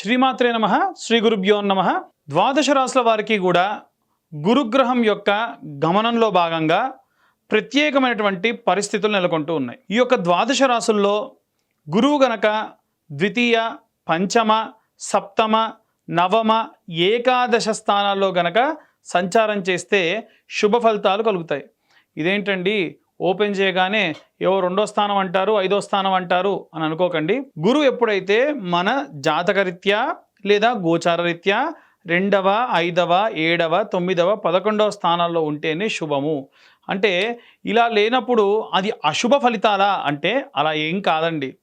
శ్రీమాత్రే నమ శ్రీ గురుభ్యో నమ. ద్వాదశ రాసుల వారికి కూడా గురుగ్రహం యొక్క గమనంలో భాగంగా ప్రత్యేకమైనటువంటి పరిస్థితులు నెలకొంటూ ఉన్నాయి. ఈ యొక్క ద్వాదశ రాసుల్లో గురువు గనక ద్వితీయ పంచమ సప్తమ నవమ ఏకాదశ స్థానాల్లో గనక సంచారం చేస్తే శుభ ఫలితాలు కలుగుతాయి. ఇదేంటండి? ఓపెన్ చేయగానే ఏవో రెండో స్థానం అంటారు ఐదో స్థానం అంటారు అని అనుకోకండి. గురువు ఎప్పుడైతే మన జాతకరీత్యా లేదా గోచారరీత్యా రెండవ ఐదవ ఏడవ తొమ్మిదవ పదకొండవ స్థానాల్లో ఉంటేనే శుభము. అంటే ఇలా లేనప్పుడు అది అశుభ ఫలితాలా అంటే అలా ఏం కాదండి.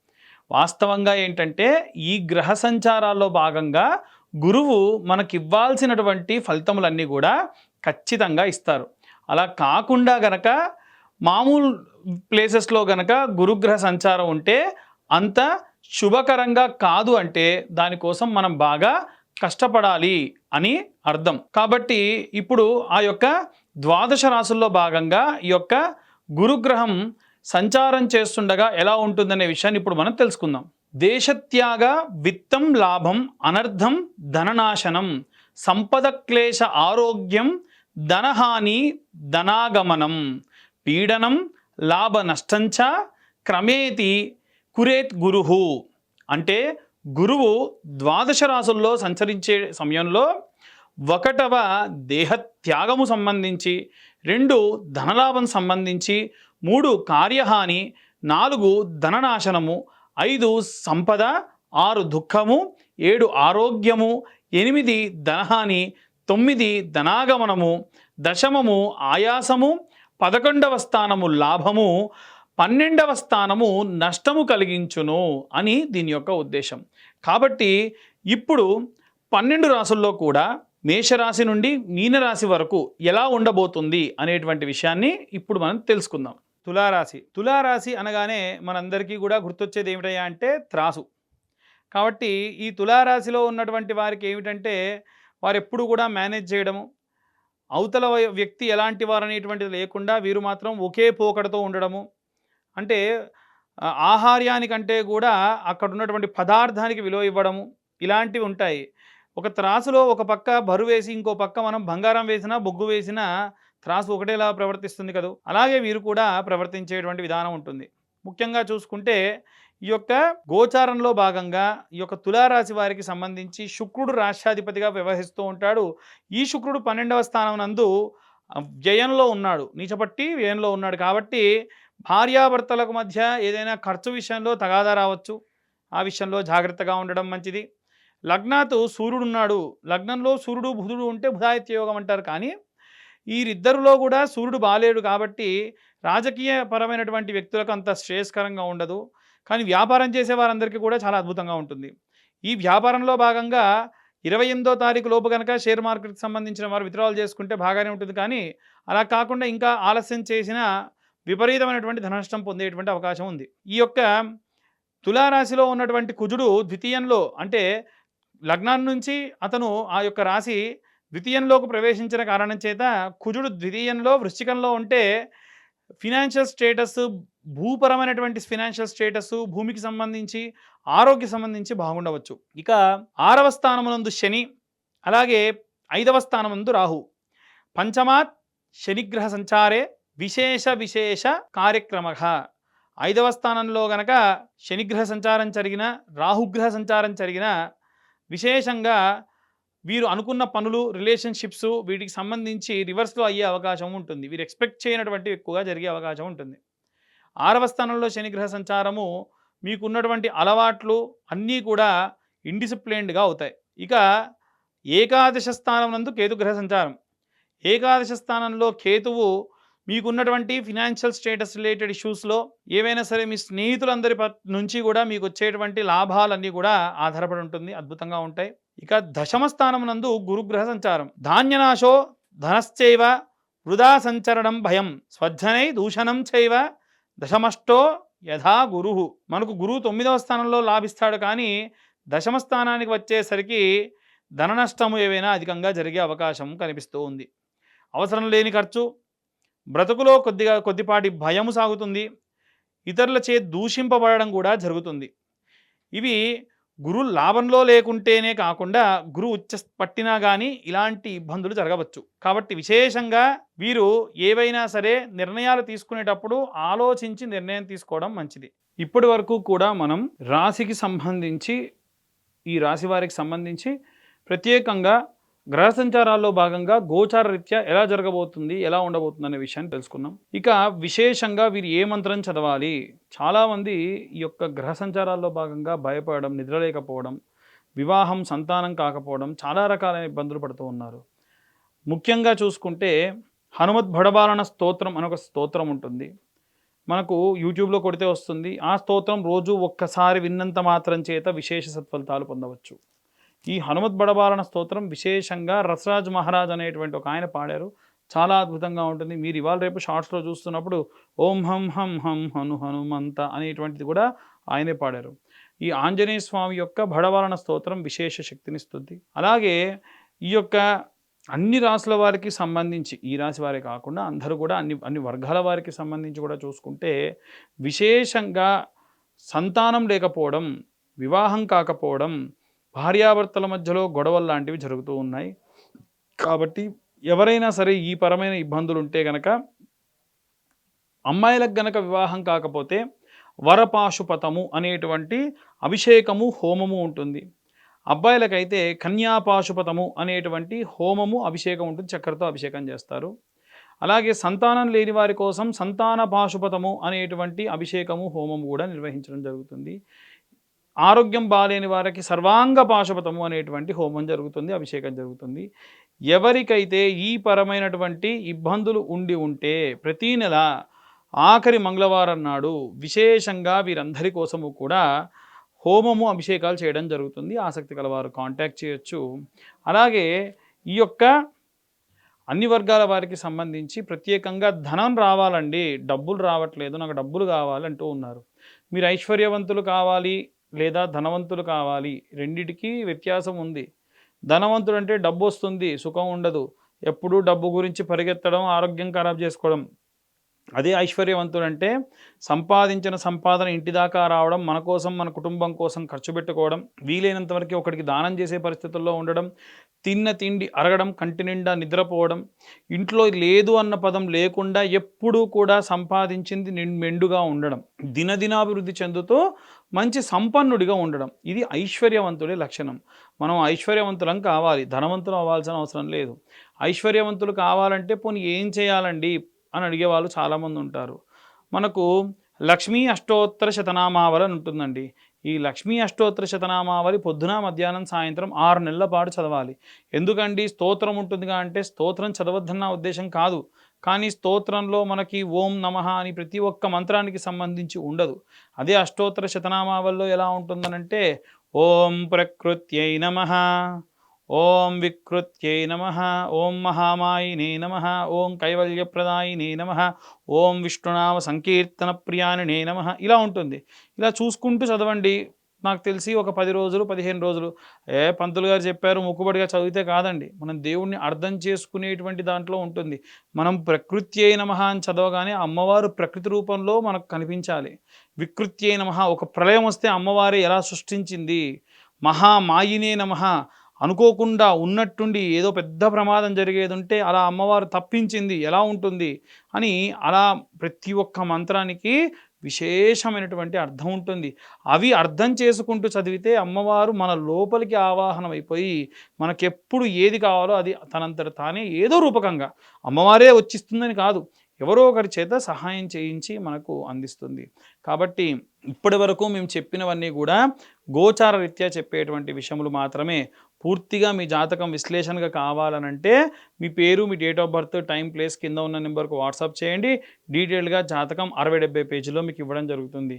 వాస్తవంగా ఏంటంటే ఈ గ్రహ సంచారాల్లో భాగంగా గురువు మనకివ్వాల్సినటువంటి ఫలితములన్నీ కూడా ఖచ్చితంగా ఇస్తారు. అలా కాకుండా గనక మామూలు ప్లేసెస్లో గనక గురుగ్రహ సంచారం ఉంటే అంత శుభకరంగా కాదు అంటే దానికోసం మనం బాగా కష్టపడాలి అని అర్థం. కాబట్టి ఇప్పుడు ఆ యొక్క ద్వాదశ రాసుల్లో భాగంగా ఈ యొక్క గురుగ్రహం సంచారం చేస్తుండగా ఎలా ఉంటుందనే విషయాన్ని ఇప్పుడు మనం తెలుసుకుందాం. దేశత్యాగ విత్తం లాభం అనర్థం ధననాశనం సంపద క్లేశ ఆరోగ్యం ధనహాని ధనాగమనం పీడనం లాభ నష్టంచ క్రమేతి కురేత్ గురుహు అంటే గురువు ద్వాదశ రాసుల్లో సంచరించే సమయంలో ఒకటవ దేహత్యాగము సంబంధించి రెండు ధనలాభం సంబంధించి మూడు కార్యహాని నాలుగు ధననాశనము ఐదు సంపద ఆరు దుఃఖము ఏడు ఆరోగ్యము ఎనిమిది ధనహాని తొమ్మిది ధనాగమనము దశమము ఆయాసము పదకొండవ స్థానము లాభము పన్నెండవ స్థానము నష్టము కలిగించును అని దీని యొక్క ఉద్దేశం. కాబట్టి ఇప్పుడు పన్నెండు రాసుల్లో కూడా మేషరాశి నుండి మీనరాశి వరకు ఎలా ఉండబోతుంది అనేటువంటి విషయాన్ని ఇప్పుడు మనం తెలుసుకుందాం. తులారాశి తులారాశి అనగానే మనందరికీ కూడా గుర్తొచ్చేది ఏమిటయ్యా అంటే త్రాసు. కాబట్టి ఈ తులారాశిలో ఉన్నటువంటి వారికి ఏమిటంటే వారు ఎప్పుడు కూడా మేనేజ్ చేయడము అవతల వై- వ్యక్తి ఎలాంటి వారనేటువంటిది లేకుండా వీరు మాత్రం ఒకే పోకడతో ఉండడము. అంటే ఆహార్యానికంటే కూడా అక్కడ ఉన్నటువంటి పదార్థానికి విలువ ఇవ్వడము. ఇలాంటివి ఉంటాయి. ఒక త్రాసులో ఒక పక్క బరువు వేసి ఇంకో పక్క మనం బంగారం వేసినా బొగ్గు వేసినా త్రాసు ఒకటేలా ప్రవర్తిస్తుంది కదా. అలాగే వీరు కూడా ప్రవర్తించేటువంటి విధానం ఉంటుంది. ముఖ్యంగా చూసుకుంటే ఈ యొక్క గోచారంలో భాగంగా ఈ యొక్క తులారాశి వారికి సంబంధించి శుక్రుడు రాష్ట్రాధిపతిగా వ్యవహరిస్తూ ఉంటాడు. ఈ శుక్రుడు పన్నెండవ స్థానం నందు వ్యయంలో ఉన్నాడు. నీచపట్టి వ్యయంలో ఉన్నాడు కాబట్టి భార్యాభర్తలకు మధ్య ఏదైనా ఖర్చు విషయంలో తగాదా రావచ్చు. ఆ విషయంలో జాగ్రత్తగా ఉండడం మంచిది. లగ్నాతు సూర్యుడు ఉన్నాడు లగ్నంలో సూర్యుడు బుధుడు ఉంటే బుధాయిత్య యోగం అంటారు కానీ వీరిద్దరిలో కూడా సూర్యుడు బాలేడు కాబట్టి రాజకీయ పరమైనటువంటి వ్యక్తులకు అంత శ్రేయస్కరంగా ఉండదు. కానీ వ్యాపారం చేసే వారందరికీ కూడా చాలా అద్భుతంగా ఉంటుంది. ఈ వ్యాపారంలో భాగంగా ఇరవై ఎనిమిదో తారీఖు లోపు కనుక షేర్ మార్కెట్కి సంబంధించిన వారు విత్డ్రాల్ చేసుకుంటే బాగానే ఉంటుంది. కానీ అలా కాకుండా ఇంకా ఆలస్యం చేసిన విపరీతమైనటువంటి ధననష్టం పొందేటువంటి అవకాశం ఉంది. ఈ యొక్క తులారాశిలో ఉన్నటువంటి కుజుడు ద్వితీయంలో అంటే లగ్నం నుంచి అతను ఆ యొక్క రాశి ద్వితీయంలోకి ప్రవేశించిన కారణం చేత కుజుడు ద్వితీయంలో వృశ్చికంలో ఉంటే ఫినాన్షియల్ స్టేటస్ భూపరమైనటువంటి ఫినాన్షియల్ స్టేటస్ భూమికి సంబంధించి ఆరోగ్య సంబంధించి బాగుండవచ్చు. ఇక ఆరవ స్థానమునందు శని అలాగే ఐదవ స్థానమునందు రాహు. పంచమాత్ శనిగ్రహ సంచారే విశేష విశేష కార్యక్రమ. ఐదవ స్థానంలో గనక శనిగ్రహ సంచారం జరిగిన రాహుగ్రహ సంచారం జరిగిన విశేషంగా వీరు అనుకున్న పనులు రిలేషన్షిప్స్ వీటికి సంబంధించి రివర్స్లో అయ్యే అవకాశం ఉంటుంది. వీరు ఎక్స్పెక్ట్ చేయనటువంటి ఎక్కువగా జరిగే అవకాశం ఉంటుంది. ఆరవ స్థానంలో శనిగ్రహ సంచారము మీకున్నటువంటి అలవాట్లు అన్నీ కూడా ఇండిసిప్లైన్డ్గా అవుతాయి. ఇక ఏకాదశ స్థానం నందు కేతుగ్రహ సంచారం. ఏకాదశ స్థానంలో కేతువు మీకున్నటువంటి ఫినాన్షియల్ స్టేటస్ రిలేటెడ్ ఇష్యూస్లో ఏవైనా సరే మీ స్నేహితులందరి పట్- నుంచి కూడా మీకు వచ్చేటువంటి లాభాలన్నీ కూడా ఆధారపడి ఉంటుంది అద్భుతంగా ఉంటాయి. ఇక దశమ స్థానం నందు గురుగ్రహ సంచారం. ధాన్యనాశో ధనశ్చైవ వృధా సంచరణం భయం. స్వజ్జనై దూషణం చైవ దశమష్టో యథా గురు. మనకు గురువు తొమ్మిదవ స్థానంలో లాభిస్తాడు కానీ దశమ స్థానానికి వచ్చేసరికి ధన నష్టము ఏవైనా అధికంగా జరిగే అవకాశం కనిపిస్తూ ఉంది. అవసరం లేని ఖర్చు బ్రతుకులో కొద్దిగా కొద్దిపాటి భయము సాగుతుంది ఇతరులచే దూషింపబడడం కూడా జరుగుతుంది. ఇవి గురు లాభంలో లేకుంటేనే కాకుండా గురు ఉచ్చ పట్టినా కానీ ఇలాంటి ఇబ్బందులు జరగవచ్చు. కాబట్టి విశేషంగా వీరు ఏవైనా సరే నిర్ణయాలు తీసుకునేటప్పుడు ఆలోచించి నిర్ణయం తీసుకోవడం మంచిది. ఇప్పటి వరకు కూడా మనం రాశికి సంబంధించి ఈ రాశి వారికి సంబంధించి ప్రత్యేకంగా గ్రహ సంచారాల్లో భాగంగా గోచార రీత్యా ఎలా జరగబోతుంది ఎలా ఉండబోతుంది అనే విషయాన్ని తెలుసుకున్నాం ఇక విశేషంగా వీరు ఏ మంత్రం చదవాలి? చాలామంది ఈ యొక్క గ్రహ సంచారాల్లో భాగంగా భయపడడం నిద్రలేకపోవడం వివాహం సంతానం కాకపోవడం చాలా రకాలైన ఇబ్బందులు పడుతూ ఉన్నారు. ముఖ్యంగా చూసుకుంటే హనుమత్ భడబాలన స్తోత్రం అని ఒక స్తోత్రం ఉంటుంది. మనకు యూట్యూబ్లో కొడితే వస్తుంది. ఆ స్తోత్రం రోజు ఒక్కసారి విన్నంత మాత్రం చేత విశేష సత్ఫలితాలు పొందవచ్చు. ఈ హనుమత్ బడబాలన స్తోత్రం విశేషంగా రసరాజ్ మహారాజ్ అనేటువంటి ఒక ఆయన పాడారు. చాలా అద్భుతంగా ఉంటుంది. మీరు ఇవాళ రేపు షార్ట్స్లో చూస్తున్నప్పుడు ఓం హం హం హం హను హనుమంత అనేటువంటిది కూడా ఆయనే పాడారు. ఈ ఆంజనేయ స్వామి యొక్క బడవారణ స్తోత్రం విశేష శక్తినిస్తుంది అలాగే ఈ యొక్క అన్ని రాసుల వారికి సంబంధించి ఈ రాశి వారే కాకుండా అందరూ కూడా అన్ని అన్ని వర్గాల వారికి సంబంధించి కూడా చూసుకుంటే విశేషంగా సంతానం లేకపోవడం వివాహం కాకపోవడం భార్యాభర్తల మధ్యలో గొడవలు లాంటివి జరుగుతూ ఉన్నాయి. కాబట్టి ఎవరైనా సరే ఈ పరమైన ఇబ్బందులు ఉంటే గనక అమ్మాయిలకు గనక వివాహం కాకపోతే వరపాశుపతము అనేటువంటి అభిషేకము హోమము ఉంటుంది. అబ్బాయిలకైతే కన్యాపాశుపతము అనేటువంటి హోమము అభిషేకం ఉంటుంది. చక్కెరతో అభిషేకం చేస్తారు. అలాగే సంతానం లేని వారి కోసం సంతాన పాశుపతము అనేటువంటి అభిషేకము హోమము కూడా నిర్వహించడం జరుగుతుంది. ఆరోగ్యం బాలేని వారికి సర్వాంగ పాశుపతము అనేటువంటి హోమం జరుగుతుంది అభిషేకం జరుగుతుంది. ఎవరికైతే ఈ పరమైనటువంటి ఇబ్బందులు ఉండి ఉంటే ప్రతీ నెల ఆఖరి మంగళవారం నాడు విశేషంగా వీరందరి కోసము కూడా హోమము అభిషేకాలు చేయడం జరుగుతుంది. ఆసక్తి కలవారు కాంటాక్ట్ చేయొచ్చు. అలాగే ఈ యొక్క అన్ని వర్గాల వారికి సంబంధించి ప్రత్యేకంగా ధనం రావాలండి. డబ్బులు రావట్లేదు నాకు డబ్బులు కావాలి అంటూ ఉన్నారు. మీరు ఐశ్వర్యవంతులు కావాలి లేదా ధనవంతులు కావాలి. రెండిటికి వ్యత్యాసం ఉంది. ధనవంతుడు అంటే డబ్బు వస్తుంది సుఖం ఉండదు. ఎప్పుడూ డబ్బు గురించి పరిగెత్తడం ఆరోగ్యం ఖరాబ్ చేసుకోవడం. అదే ఐశ్వర్యవంతుడు అంటే సంపాదించిన సంపాదన ఇంటి దాకా రావడం మన కోసం మన కుటుంబం కోసం ఖర్చు పెట్టుకోవడం వీలైనంత వరకు ఒకటికి దానం చేసే పరిస్థితుల్లో ఉండడం తిన్న తిండి అరగడం కంటి నిండా నిద్రపోవడం ఇంట్లో లేదు అన్న పదం లేకుండా ఎప్పుడూ కూడా సంపాదించింది మెండుగా ఉండడం దినదినాభివృద్ధి చెందుతూ మంచి సంపన్నుడిగా ఉండడం. ఇది ఐశ్వర్యవంతుడి లక్షణం. మనం ఐశ్వర్యవంతులం కావాలి ధనవంతులు అవ్వాల్సిన అవసరం లేదు. ఐశ్వర్యవంతులు కావాలంటే పోనీ ఏం చేయాలండి? అని అడిగే వాళ్ళు చాలామంది ఉంటారు. మనకు లక్ష్మీ అష్టోత్తర శతనామావళి అని ఉంటుందండి. ఈ లక్ష్మీ అష్టోత్తర శతనామావళి పొద్దున మధ్యాహ్నం సాయంత్రం ఆరు నెలల పాటు చదవాలి. ఎందుకండి? స్తోత్రం ఉంటుందిగా అంటే స్తోత్రం చదవద్దన్న ఉద్దేశం కాదు. కానీ స్తోత్రంలో మనకి ఓం నమః అని ప్రతి ఒక్క మంత్రానికి సంబంధించి ఉండదు. అదే అష్టోత్తర శతనామావళిలో ఎలా ఉంటుందనంటే ఓం ప్రకృత్యై నమః. ఓం వికృత్యై నమ. ఓం మహామాయినే నమ. ఓం కైవల్యప్రదాయినే నమ. ఓం విష్ణునామ సంకీర్తన ప్రియానినే నమ. ఇలా ఉంటుంది. ఇలా చూసుకుంటూ చదవండి. నాకు తెలిసి ఒక పది రోజులు పదిహేను రోజులు. ఏ పంతులు గారు చెప్పారు మొక్కుబడిగా చదివితే కాదండి. మనం దేవుణ్ణి అర్థం చేసుకునేటువంటి దాంట్లో ఉంటుంది. మనం ప్రకృతి అయిన నమః అని చదవగానే అమ్మవారు ప్రకృతి రూపంలో మనకు కనిపించాలి. వికృతి అయిన నమః. ఒక ప్రళయం వస్తే అమ్మవారే ఎలా సృష్టించింది? మహామాయినే నమః. అనుకోకుండా ఉన్నట్టుండి ఏదో పెద్ద ప్రమాదం జరిగేది ఉంటే అలా అమ్మవారు తప్పించింది ఎలా ఉంటుంది అని అలా ప్రతి ఒక్క మంత్రానికి విశేషమైనటువంటి అర్థం ఉంటుంది. అవి అర్థం చేసుకుంటూ చదివితే అమ్మవారు మన లోపలికి ఆవాహనం అయిపోయి మనకెప్పుడు ఏది కావాలో అది తనంతట తానే ఏదో రూపకంగా అమ్మవారే వచ్చిస్తుందని కాదు ఎవరో ఒకరి చేత సహాయం చేయించి మనకు అందిస్తుంది. కాబట్టి ఇప్పటి వరకు మేము చెప్పినవన్నీ కూడా గోచార రీత్యా చెప్పేటువంటి విషయములు మాత్రమే. పూర్తిగా మీ జాతకం విశ్లేషణగా కావాలనంటే మీ పేరు మీ date of birth time place కింద ఉన్న నెంబర్కు వాట్సాప్ చేయండి. డీటెయిల్గా జాతకం అరవై డెబ్బై పేజీలో మీకు ఇవ్వడం జరుగుతుంది.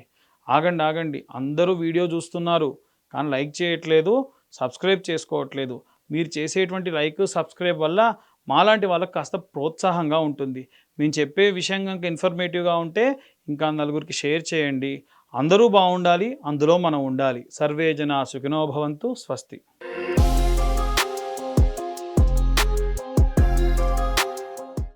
ఆగండి ఆగండి. అందరూ వీడియో చూస్తున్నారు కానీ లైక్ చేయట్లేదు సబ్స్క్రైబ్ చేసుకోవట్లేదు. మీరు చేసేటువంటి లైక్ సబ్స్క్రైబ్ వల్ల మాలాంటి వాళ్ళకి కాస్త ప్రోత్సాహంగా ఉంటుంది. మేము చెప్పే విషయం కనుక ఇన్ఫర్మేటివ్గా ఉంటే ఇంకా నలుగురికి షేర్ చేయండి. అందరూ బాగుండాలి అందులో మనం ఉండాలి. సర్వే జన సుఖినోభవంతు స్వస్తి.